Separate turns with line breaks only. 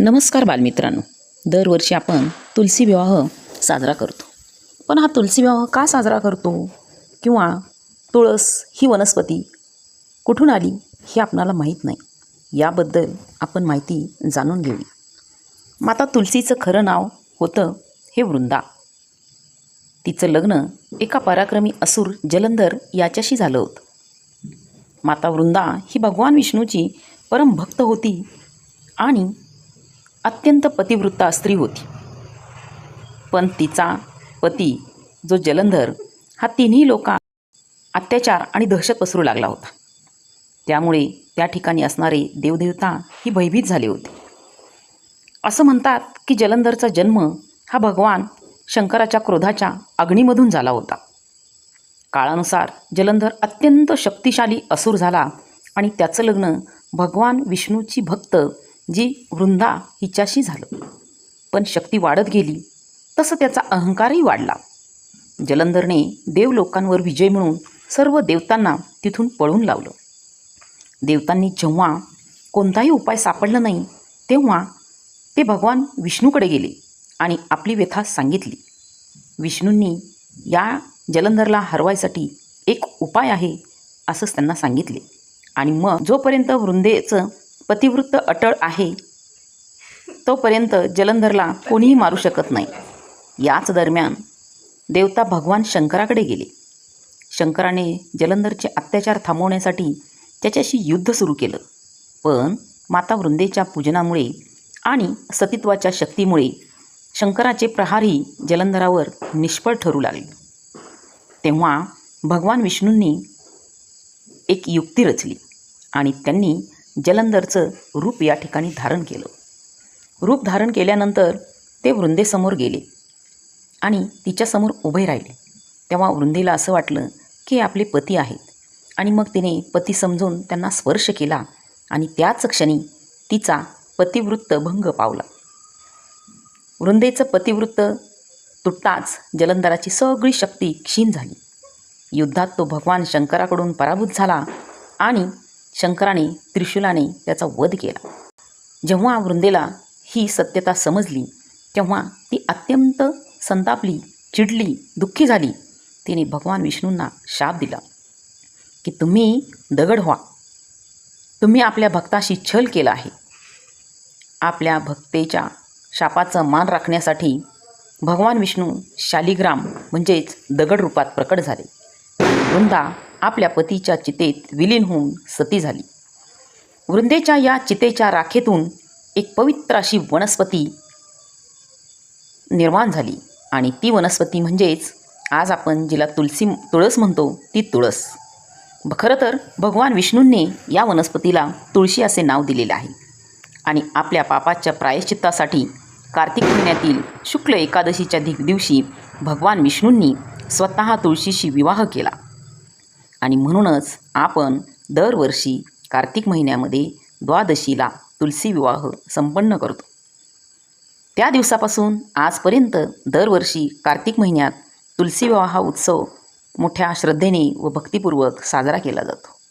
नमस्कार बालमित्रांनो. दरवर्षी आपण तुलसी विवाह साजरा करतो. पण हा तुलसी विवाह का साजरा करतो? किंवा तुळस ही वनस्पती कुठून आली हे आपणाला माहीत नाही. याबद्दल आपण माहिती जाणून घेऊ माता तुलसीचं खरं नाव होतं हे वृंदा. तिचं लग्न एका पराक्रमी असुर जलंधर याच्याशी झालं होतं. माता वृंदा ही भगवान विष्णूची परमभक्त होती आणि अत्यंत पतिवृत्ता स्त्री होती. पण तिचा पती जो जलंधर हा तिन्ही लोका अत्याचार आणि दहशत पसरू लागला होता. त्यामुळे त्या ठिकाणी असणारे देवदेवता ही भयभीत झाले होते. असं म्हणतात की जलंधरचा जन्म हा भगवान शंकराच्या क्रोधाच्या अग्नीमधून झाला होता. काळानुसार जलंधर अत्यंत शक्तिशाली असुर झाला आणि त्याचं लग्न भगवान विष्णूची भक्त जी वृंदा हिच्याशी झालं. पण शक्ती वाढत गेली तसं त्याचा अहंकारही वाढला. जलंधरने देवलोकांवर विजय म्हणून सर्व देवतांना तिथून पळून लावलं. देवतांनी जेव्हा कोणताही उपाय सापडला नाही तेव्हा ते भगवान विष्णूकडे गेले आणि आपली व्यथा सांगितली. विष्णूंनी या जलंधरला हरवायसाठी एक उपाय आहे असंच त्यांना सांगितले. आणि मग जोपर्यंत वृंदेचं पतिवृत्त अटळ आहे. तोपर्यंत जलंधरला कोणीही मारू शकत नाही. याच दरम्यान देवता भगवान शंकराकडे गेले. शंकराने जलंधरचे अत्याचार थांबवण्यासाठी त्याच्याशी युद्ध सुरू केलं. पण माता वृंदेच्या पूजनामुळे आणि सतीत्वाच्या शक्तीमुळे शंकराचे प्रहारही जलंधरावर निष्फळ ठरू लागले. तेव्हा भगवान विष्णूंनी एक युक्ती रचली आणि त्यांनी जलंधरचं रूप या ठिकाणी धारण केलं. रूप धारण केल्यानंतर ते वृंदेसमोर गेले आणि तिच्यासमोर उभे राहिले. तेव्हा वृंदेला असं वाटलं की आपले पती आहेत आणि मग तिने पती समजून त्यांना स्पर्श केला आणि त्याच क्षणी तिचा पतिवृत्त भंग पावला. वृंदेचं पतिवृत्त तुटताच जलंधराची सगळी शक्ती क्षीण झाली. युद्धात तो भगवान शंकराकडून पराभूत झाला आणि शंकराने त्रिशूलाने त्याचा वध केला. जेव्हा वृंदेला ही सत्यता समजली तेव्हा ती अत्यंत संतापली चिडली दुःखी झाली. तिने भगवान विष्णूंना शाप दिला की तुम्ही दगड व्हा. तुम्ही आपल्या भक्ताशी छल केला आहे. आपल्या भक्तेच्या शापाचं मान राखण्यासाठी भगवान विष्णू शालिग्राम म्हणजेच दगड रूपात प्रकट झाले. वृंदा आपल्या पतीच्या चितेत विलीन होऊन सती झाली. वृंदेच्या या चितेच्या राखेतून एक पवित्र अशी वनस्पती निर्माण झाली आणि ती वनस्पती म्हणजेच आज आपण जिला तुलसी तुळस म्हणतो ती तुळस. ब- खरं तर भगवान विष्णूंनी या वनस्पतीला तुळशी असे नाव दिलेले आहे. आणि आपल्या पापाच्या प्रायश्चित्तासाठी कार्तिक महिन्यातील शुक्ल एकादशीच्या दिवशी भगवान विष्णूंनी स्वतः तुळशीशी विवाह केला. आणि म्हणूनच आपण दरवर्षी कार्तिक महिन्यामध्ये द्वादशीला तुलसी विवाह संपन्न करतो. त्या दिवसापासून आजपर्यंत दरवर्षी कार्तिक महिन्यात तुलसी विवाह उत्सव मोठ्या श्रद्धेने व भक्तिपूर्वक साजरा केला जातो.